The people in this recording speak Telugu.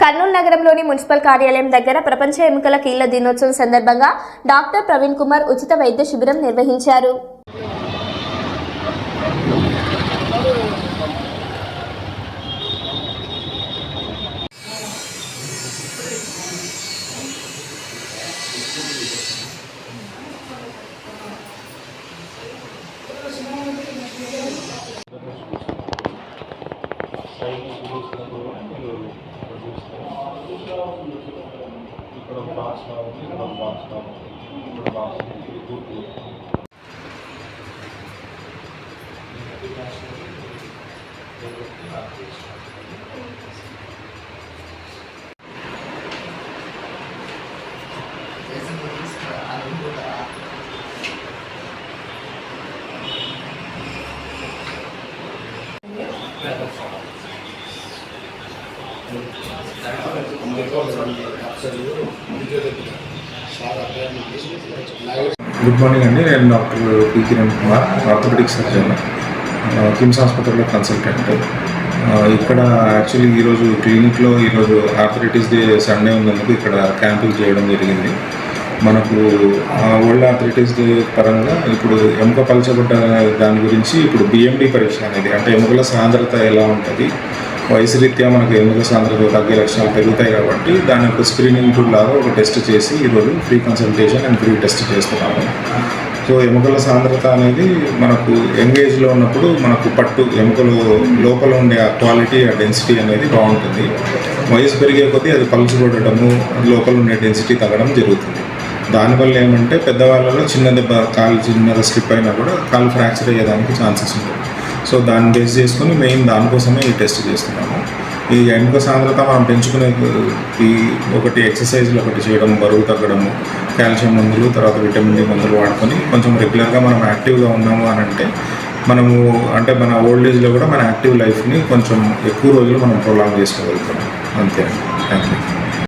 కర్నూలు నగరంలోని మున్సిపల్ కార్యాలయం దగ్గర ప్రపంచ ఎముకల కీళ్ళ దినోత్సవం సందర్భంగా డాక్టర్ ప్రవీణ్ కుమార్ ఉచిత వైద్య శిబిరం నిర్వహించారు. ఇక్కడ ఒక బాక్స్ కావాలి ఇక్కడ ఒక బాక్స్ కావాలి ఇక్కడ బాక్స్ ఇది గుర్తు గుడ్ మార్నింగ్ అండి నేను doctor P Kiran Kumar orthopaedic surgeon KIMS హాస్పిటల్లో కన్సల్టెంట్ ఇక్కడ యాక్చువల్లీ ఈరోజు క్లినిక్లో ఈరోజు ఆర్థరైటిస్ డే సండే ఉన్నందుకు ఇక్కడ క్యాంపులు చేయడం జరిగింది. మనకు ఓల్డ్ ఆథరిటీస్ డే పరంగా ఇప్పుడు ఎముక పలచబడ్డ దాని గురించి ఇప్పుడు బిఎండి పరీక్ష అనేది అంటే ఎముకల సాంద్రత ఎలా ఉంటుంది వయసు రీత్యా మనకు ఎముక సాంద్రత తగ్గే లక్షణాలు పెరుగుతాయి కాబట్టి దాని యొక్క స్క్రీనింగ్ టూల్ లాగా ఒక టెస్ట్ చేసి ఈరోజు free consultation and free test చేస్తున్నాము. సో ఎముకల సాంద్రత అనేది మనకు ఎంగేజ్లో ఉన్నప్పుడు మనకు పట్టు ఎముకలు లోపల ఉండే ఆ క్వాలిటీ ఆ డెన్సిటీ అనేది బాగుంటుంది. వయసు పెరిగే కొద్దీ అది పలుచుకోవడము లోపల ఉండే డెన్సిటీ తగ్గడం జరుగుతుంది. దానివల్ల ఏమంటే పెద్దవాళ్ళలో చిన్న దెబ్బ కాలు చిన్నగా స్లిప్ అయినా కూడా కాలు ఫ్రాక్చర్ అయ్యేదానికి ఛాన్సెస్ ఉంటాయి. సో దాన్ని బేస్ చేసుకొని మెయిన్ దానికోసమే ఈ టెస్ట్ చేస్తున్నాము. ఈ ఎముక సాంద్రత మనం పెంచుకునే ఈ ఒకటి ఎక్సర్సైజ్లు ఒకటి చేయడం బరువు తగ్గడము కాల్షియం మందులు తర్వాత విటమిన్ డి మందులు వాడుకొని కొంచెం రెగ్యులర్గా మనం యాక్టివ్గా ఉన్నాము అని అంటే మనము అంటే మన ఓల్డ్ ఏజ్లో కూడా మన యాక్టివ్ లైఫ్ని కొంచెం ఎక్కువ రోజులు మనం ప్రొలాంగ్ చేసుకోగలుగుతాం అంతే థ్యాంక్ యూ